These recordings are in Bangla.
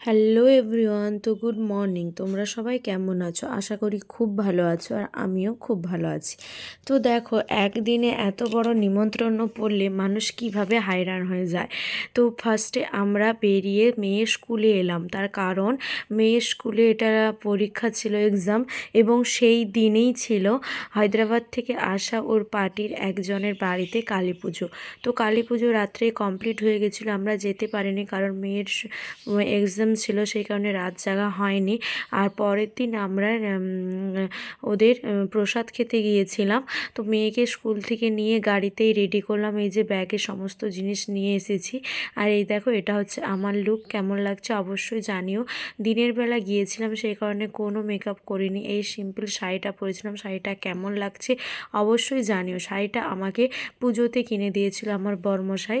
হ্যালো এভরিওয়ান তো গুড মর্নিং তোমরা সবাই কেমন আছো? আশা করি খুব ভালো আছো আর আমিও খুব ভালো আছি। তো দেখো, একদিনে এত বড় নিমন্ত্রণ পড়লে মানুষ কীভাবে হায়রান হয়ে যায়? তো ফার্স্টে আমরা বেরিয়ে মেয়ে স্কুলে এলাম। তার কারণ, মেয়ের স্কুলে এটা পরীক্ষা ছিল এক্সাম এবং সেই দিনেই ছিল হায়দ্রাবাদ থেকে আসা ওর পার্টির একজনের বাড়িতে কালী পুজো। তো কালী পুজো রাত্রে কমপ্লিট হয়ে গেছিল, আমরা যেতে পারিনি কারণ মেয়ের এক্সাম ছিল সেই কারণে রাত জাগা হয়নি। আর পরের দিন আমরা ওদের প্রসাদ খেতে গিয়েছিলাম। তো মেয়েকে স্কুল থেকে নিয়ে গাড়িতেই রেডি করলাম। এই যে ব্যাগে সমস্ত জিনিস নিয়ে এসেছি। আর এই দেখো, এটা হচ্ছে আমার লুক। কেমন লাগছে অবশ্যই জানিও। দিনের বেলা গিয়েছিলাম, সেই কারণে কোনো মেকআপ করিনি। এই সিম্পল শাড়িটা পরেছিলাম। শাড়িটা কেমন লাগছে অবশ্যই জানিও। শাড়িটা আমাকে পুজোতে কিনে দিয়েছিল আমার বর্মশাই।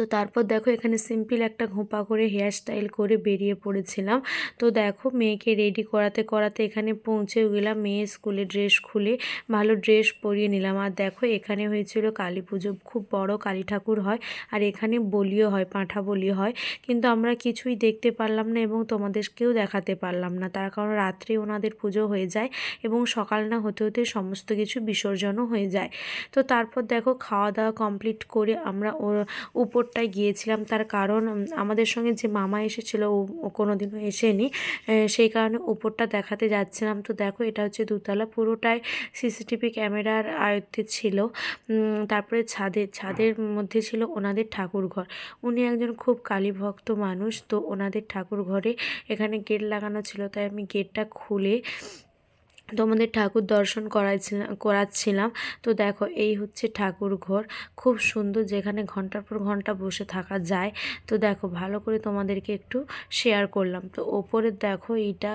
তো তারপর দেখো এখানে সিম্পল একটা ঘোপা করে হেয়ার স্টাইল করে বেরিয়ে পড়েছিলাম। তো দেখো মেয়েকে রেডি করাতে করাতে এখানে পৌঁছেও গেলাম, মেয়ে স্কুলে ড্রেস খুলে ভালো ড্রেস পরিয়ে নিলাম। আর দেখো এখানে হয়েছিল কালী পুজো, খুব বড় কালী ঠাকুর হয় আর এখানে বলিও হয়, পাঁঠা বলি হয়। কিন্তু আমরা কিছুই দেখতে পারলাম না এবং তোমাদেরকেও দেখাতে পারলাম না। তার কারণ রাত্রে ওনাদের পুজো হয়ে যায় এবং সকাল না হতে হতে সমস্ত কিছু বিসর্জনও হয়ে যায়। তো তারপর দেখো খাওয়া দাওয়া কমপ্লিট করে আমরা ওর উপর উপরটায় গিয়েছিলাম। তার কারণ আমাদের সঙ্গে যে মামা এসেছিল, ও কোনো দিনও এসেনি। সেই কারণে উপরটা দেখাতে যাচ্ছিলাম। তো দেখো, এটা হচ্ছে দুতলা, পুরোটাই সিসিটিভি ক্যামেরার আয়ত্তে ছিল। তারপরে ছাদের ছাদের মধ্যে ছিল ওনাদের ঠাকুর ঘর। উনি একজন খুব কালীভক্ত মানুষ, তো ওনাদের ঠাকুর ঘরে এখানে গেট লাগানো ছিল। তাই আমি গেটটা খুলে তোমাদের ঠাকুর দর্শন করাইছিলাম করাচ্ছিলাম। তো দেখো, এই হচ্ছে ঠাকুর ঘর। খুব সুন্দর যেখানে ঘণ্টার পর ঘণ্টা বসে থাকা যায়। তো দেখো, ভালো করে তোমাদেরকে একটু শেয়ার করলাম। তো ওপরে দেখো, এইটা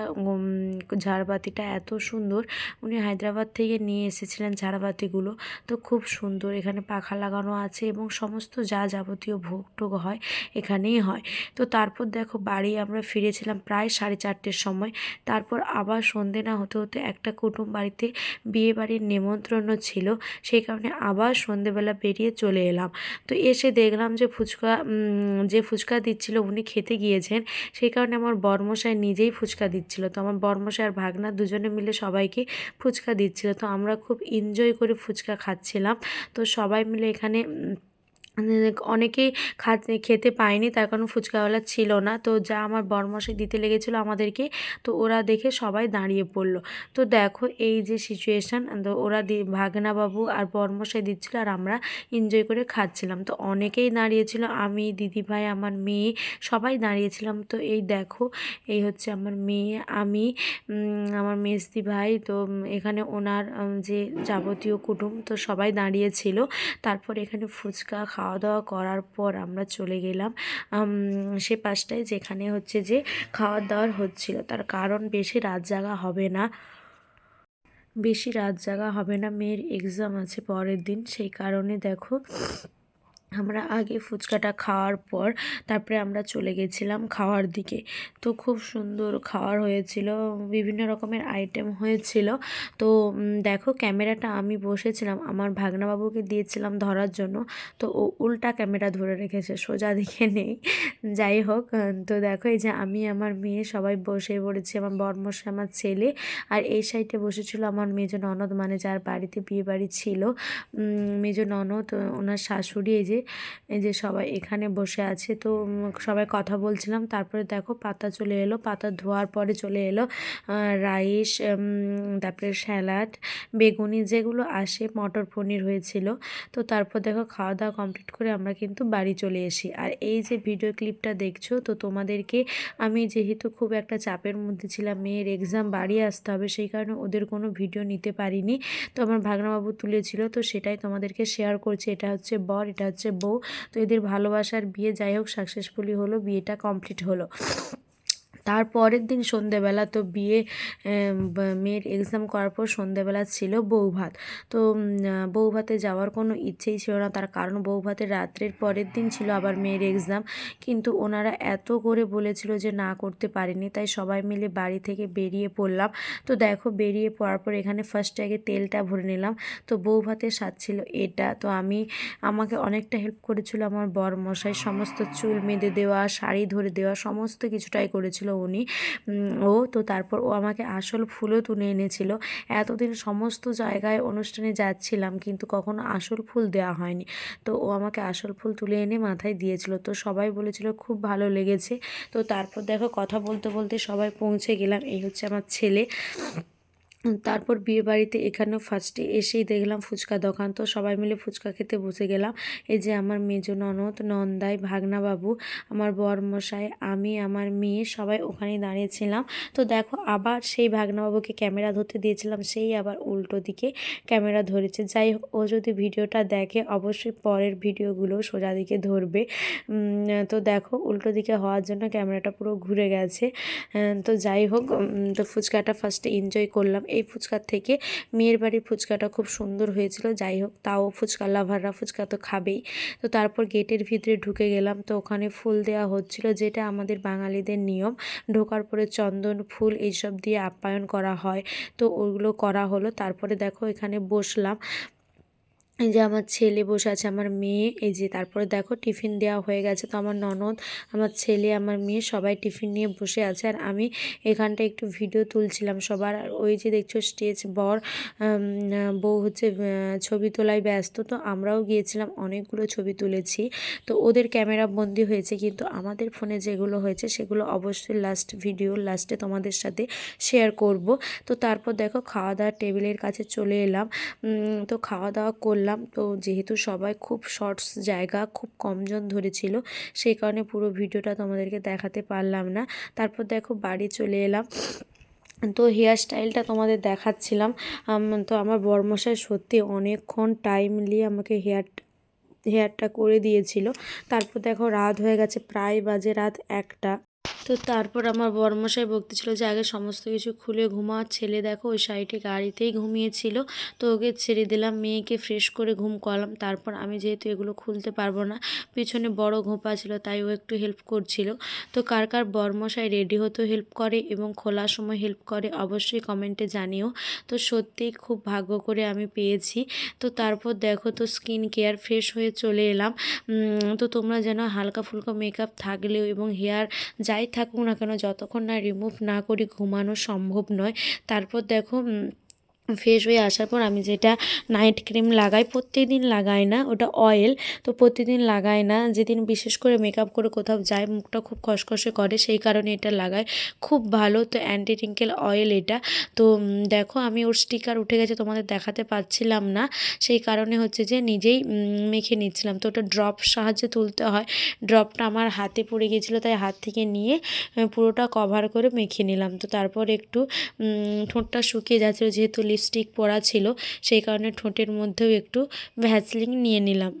ঝাড়বাতিটা এত সুন্দর। উনি হায়দ্রাবাদ থেকে নিয়ে এসেছিলেন ঝাড়বাতিগুলো। তো খুব সুন্দর, এখানে পাখা লাগানো আছে এবং সমস্ত যা যাবতীয় ভোগ টোগ হয়, এখানেই হয়। তো তারপর দেখো, বাড়ি আমরা ফিরেছিলাম প্রায় সাড়ে চারটের সময়। তারপর আবার সন্ধে না হতে হতে একটা একটা কুটুম বাড়িতে বিয়ে বাড়ির নেমন্ত্রণও ছিল। সেই কারণে আবার সন্ধেবেলা বেরিয়ে চলে এলাম। তো এসে দেখলাম যে ফুচকা যে ফুচকা দিচ্ছিল উনি খেতে গিয়েছেন। সেই কারণে আমার বর্মশাই নিজেই ফুচকা দিচ্ছিল। তো আমার বর্মশাই আর ভাগনা দুজনে মিলে সবাইকে ফুচকা দিচ্ছিল। তো আমরা খুব এনজয় করে ফুচকা খাচ্ছিলাম। তো সবাই মিলে এখানে অনেকেই খেতে পায়নি, তার কারণ ফুচকাওয়ালা ছিল না। তো যা আমার বরমশাই দিতে লেগেছিলো আমাদেরকে, তো ওরা দেখে সবাই দাঁড়িয়ে পড়ল। তো দেখো এই যে সিচুয়েশান তো ওরা দি, ভাগনাবাবু আর বরমশাই দিচ্ছিল আর আমরা এনজয় করে খাচ্ছিলাম। তো অনেকেই দাঁড়িয়েছিল, আমি, দিদিভাই, আমার মেয়ে, সবাই দাঁড়িয়েছিলাম। তো এই দেখো, এই হচ্ছে আমার মেয়ে, আমি আমার মেজদি ভাই তো এখানে ওনার যে যাবতীয় কুটুম, তো সবাই দাঁড়িয়েছিল। তারপর এখানে ফুচকা খাওয়া খাওয়া দাওয়া করার পর আমরা চলে গেলাম সে পাশটায় যেখানে হচ্ছে যে খাওয়া দাওয়ার হচ্ছিল। তার কারণ বেশি রাত জাগা হবে না। বেশি রাত জাগা হবে না। মেয়ের এক্সাম আছে পরের দিন। সেই কারণে দেখো আমরা আগে ফুচকাটা খাওয়ার পর তারপরে আমরা চলে গেছিলাম খাওয়ার দিকে। তো খুব সুন্দর খাওয়ার হয়েছিল, বিভিন্ন রকমের আইটেম হয়েছিল। তো দেখো ক্যামেরাটা আমি বসেছিলাম, আমার ভাগনাবাবুকে দিয়েছিলাম ধরার জন্য। তো ও উল্টা ক্যামেরা ধরে রেখেছে, সোজা দিকে নেই। যাই হোক, তো দেখো এই যে আমি, আমার মেয়ে সবাই বসে পড়েছি, আমার বর্মশে আমার ছেলে। আর এই সাইডে বসেছিল আমার মেজ ননদ মানে যার বাড়িতে বিয়ে বাড়ি ছিল মেজ ননদ, ওনার শাশুড়ি এই যে এই যে সবাই এখানে বসে আছে, তো সবাই কথা বলছিলাম। তারপরে দেখো পাতা চলে এলো, পাতা ধোয়ার পরে চলে এলো রাইস তারপরে স্যালাড, বেগুনি যেগুলো আসে, মটর পনির হয়েছিল। তো তারপর দেখো খাওয়া দাওয়া কমপ্লিট করে আমরা কিন্তু বাড়ি চলে এসি আর এই যে ভিডিও ক্লিপটা দেখছ, তো তোমাদেরকে আমি যেহেতু খুব একটা চাপের মধ্যে ছিলাম, মেয়ের এক্সাম বাড়ি আসতে হবে, সেই কারণে ওদের কোনো ভিডিও নিতে পারিনি। তো আমার ভাগনাবাবু তুলেছিল, তো সেটাই তোমাদেরকে শেয়ার করছি। এটা হচ্ছে বর, এটা হচ্ছে বউ। তো এদের ভালোবাসার বিয়ে যাই হোক সাকসেসফুলি হলো বিয়েটা কমপ্লিট হলো। তার পরের দিন সন্ধেবেলা তো বিয়ে মেয়ের এক্সাম করার পর সন্ধেবেলা ছিল বউ ভাত তো উম, আহ, বউ ভাতে যাওয়ার কোনো ইচ্ছেই ছিল না। তার কারণ বউ ভাতের রাত্রের পরের দিন ছিল আবার মেয়ের এক্সাম কিন্তু ওনারা এত করে বলেছিল যে না করতে পারেনি। তাই সবাই মিলে বাড়ি থেকে বেরিয়ে পড়লাম। তো দেখো বেরিয়ে পড়ার পর এখানে ফার্স্ট আগে তেলটা ভরে নিলাম। তো বউ ভাতের স্বাদ ছিল এটা। তো আমি আমাকে অনেকটা হেল্প করেছিল আমার বর মশাই সমস্ত চুল বেঁধে দেওয়া শাড়ি ধরে দেওয়া সমস্ত কিছুটাই করেছিল উনি। ও তো তারপর ও আমাকে আসল ফুলও তুলে এনেছিল। এতদিন সমস্ত জায়গায় অনুষ্ঠানে যাচ্ছিলাম কিন্তু কখনো আসল ফুল দেওয়া হয়নি। তো ও আমাকে আসল ফুল তুলে এনে মাথায় দিয়েছিল। তো সবাই বলেছিল খুব ভালো লেগেছে। তো তারপর দেখো কথা বলতে বলতে সবাই পৌঁছে গেলাম। এই হচ্ছে আমার ছেলে। তারপর বিয়ে বাড়িতে এখানেও ফার্স্টে এসেই দেখলাম ফুচকা দোকান। তো সবাই মিলে ফুচকা খেতে বসে গেলাম। এই যে আমার মেজ ননদ নন্দাই ভাগনা বাবু আমার বর মশাই আমি, আমার মেয়ে সবাই ওখানেই দাঁড়িয়েছিলাম তো দেখো, আবার সেই ভাগনাবাবুকে ক্যামেরা ধরতে দিয়েছিলাম, সেই আবার উল্টো দিকে ক্যামেরা ধরেছে। যাই হোক, ও যদি ভিডিওটা দেখে, অবশ্যই পরের ভিডিওগুলো সোজা দিকে ধরবে। তো দেখো, উল্টো দিকে হওয়ার জন্য ক্যামেরাটা পুরো ঘুরে গেছে। তো যাই হোক তো ফুচকাটা ফার্স্টে এনজয় করলাম। এই ফুচকার থেকে। মেয়ের বাড়ির ফুচকাটা খুব সুন্দর হয়েছিল, যাই হোক, তাও ফুচকা লাভাররা ফুচকা তো খাবেই। তো তারপর গেটের ভিতরে ঢুকে গেলাম, তো ওখানে ফুল দেওয়া হচ্ছিল, যেটা আমাদের বাঙালিদের নিয়ম। ঢোকার পরে চন্দন ফুল এইসব দিয়ে আপ্যায়ন করা হয়। তো ওগুলো করা হলো, তারপরে দেখো এখানে বসলাম। এই যে আমার ছেলে বসে আছে, আমার মেয়ে, এই যে তারপরে দেখো টিফিন দেওয়া হয়ে গেছে তো আমার ননদ, আমার ছেলে, আমার মেয়ে সবাই টিফিন নিয়ে বসে আছে। আর আমি এখানটা একটু ভিডিও তুলছিলাম সবার। আর ওই যে দেখছ স্টেজ বর বউ হচ্ছে ছবি তোলায় ব্যস্ত। তো আমরাও গিয়েছিলাম, অনেকগুলো ছবি তুলেছি। তো ওদের ক্যামেরা বন্দি হয়েছে, কিন্তু আমাদের ফোনে যেগুলো হয়েছে সেগুলো অবশ্যই লাস্ট ভিডিও লাস্টে তোমাদের সাথে শেয়ার করব। তো তারপর দেখো খাওয়া দাওয়ার টেবিলের কাছে চলে এলাম। তো খাওয়া দাওয়া করলাম। তো যেহেতু সবাই খুব শর্টস জায়গা খুব কমজন ধরেছিল, সেই কারণে পুরো ভিডিওটা তোমাদেরকে দেখাতে পারলাম না। তারপর দেখো বাড়ি চলে এলাম। তো হেয়ার স্টাইলটা তোমাদের দেখাচ্ছিলাম। তো আমার বরমশাই সত্যি অনেকক্ষণ টাইম নিয়ে আমাকে হেয়ার হেয়ারটা করে দিয়েছিল। তারপর দেখো রাত হয়ে গেছে, প্রায় বাজে রাত একটা। তো তারপর আমার বর্মশাই বরমশাই বকতেছিল যে, আগে সমস্ত কিছু খুলে ঘুমা ছেলে দেখো, ওই সাইডে গাড়িতেই ঘুমিয়েছিল। তো ওকে ছেড়ে দিলাম। মেয়েকে ফ্রেশ করে ঘুম করালাম। তারপর আমি যেহেতু এগুলো খুলতে পারব না, পিছনে বড় ঘোপা ছিল, তাই ও একটু হেল্প করছিল। তো কার কার বরমশাই রেডি হতেও হেল্প করে এবং খোলার সময় হেল্প করে, অবশ্যই কমেন্টে জানিও। তো সত্যিই খুব ভাগ্য করে আমি পেয়েছি। তো তারপর দেখো, তো স্কিন কেয়ার ফ্রেশ হয়ে চলে এলাম। তো তোমরা যেন হালকা ফুলকা মেকআপ থাকলেও এবং হেয়ার যাই থাকুক না কেন যতক্ষণ না রিমুভ না করি ঘুমানো সম্ভব নয়। তারপর দেখো ফ্রেশ হয়ে আসার পর আমি যেটা নাইট ক্রিম লাগাই প্রত্যেকদিন লাগাই না, ওটা অয়েল তো প্রতিদিন লাগাই না। যেদিন বিশেষ করে মেকআপ করে কোথাও যায় মুখটা খুব খসখসে করে, সেই কারণে এটা লাগাই। খুব ভালো তো অ্যান্টি রিঙ্কেল অয়েল এটা। তো দেখো আমি ওর স্টিকার উঠে গেছে, তোমাদের দেখাতে পারছিলাম না। সেই কারণে হচ্ছে যে নিজেই মেখে নিচ্ছিলাম। তো ওটা ড্রপ সাহায্যে তুলতে হয়। ড্রপটা আমার হাতে পড়ে গিয়েছিল, তাই হাত থেকে নিয়ে পুরোটা কভার করে মেখে নিলাম। তো তারপর একটু ঠোঁটটা শুকিয়ে যাচ্ছিল, যেহেতু লিপস্টিক পরা ছিল সেই কারণে ঠোঁটের মধ্যেও একটু ভ্যাসলিন নিয়ে নিলাম।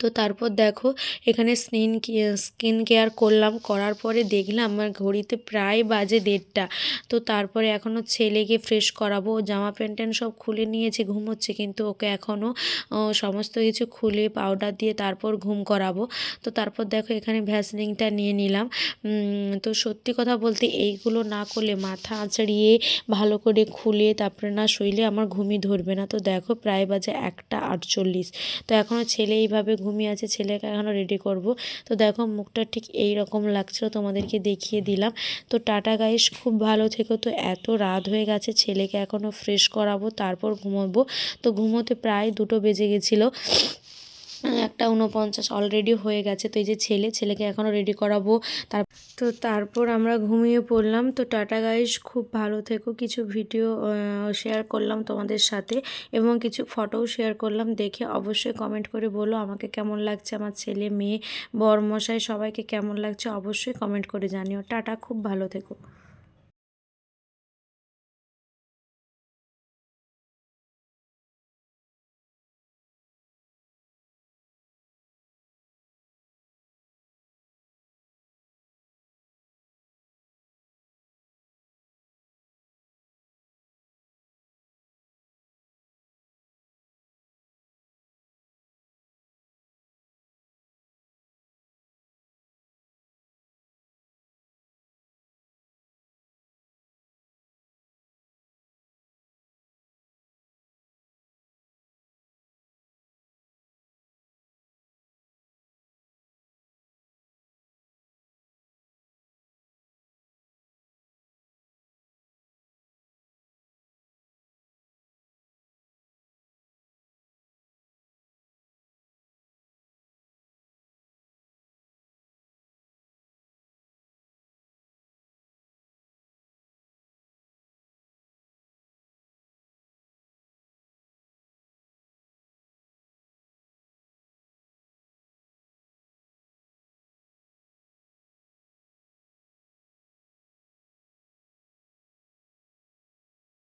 তো তারপর দেখো, এখানে স্কিন স্কিন কেয়ার করলাম, করার পরে দেখলাম আমার ঘড়িতে প্রায় বাজে দেড়টা। তো তারপরে এখনও ছেলেকে ফ্রেশ করাবো, জামা প্যান্ট ট্যান্ট সব খুলে নিয়েছে, ঘুমোচ্ছে কিন্তু ওকে এখনও সমস্ত কিছু খুলে পাউডার দিয়ে তারপর ঘুম করাবো। তো তারপর দেখো এখানে ভ্যাসলিনটা নিয়ে নিলাম। তো সত্যি কথা বলতে এইগুলো না করলে মাথা আঁচড়িয়ে ভালো করে খুলে তারপরে না শইলে আমার ঘুমই ধরবে না। তো দেখো প্রায় বাজে একটা আটচল্লিশ। তো এখনও ছেলে এইভাবে ঘুমিয়ে আছে, ছেলেকে এখনও রেডি করব। তো দেখো মুখটা ঠিক এই রকম লাগছিল, তোমাদেরকে দেখিয়ে দিলাম। তো টাটা গাইস খুব ভালো থেকো। তো এত রাত হয়ে গেছে, ছেলেকে এখনও ফ্রেশ করাবো, তারপর ঘুমাবো। তো ঘুমোতে প্রায় দুটো বেজে গেছিল। একটা উনপঞ্চাশ অলরেডি হয়ে গেছে। তো এই যে ছেলে, ছেলেকে এখনও রেডি করাবো। তার তো তারপর আমরা ঘুমিয়ে পড়লাম। তো টাটা গাইস খুব ভালো থেকো। কিছু ভিডিও শেয়ার করলাম তোমাদের সাথে এবং কিছু ফটোও শেয়ার করলাম। দেখে অবশ্যই কমেন্ট করে বলো আমাকে কেমন লাগছে আমার ছেলে, মেয়ে বরমশাই সবাইকে কেমন লাগছে অবশ্যই কমেন্ট করে জানিও। টাটা, খুব ভালো থেকো।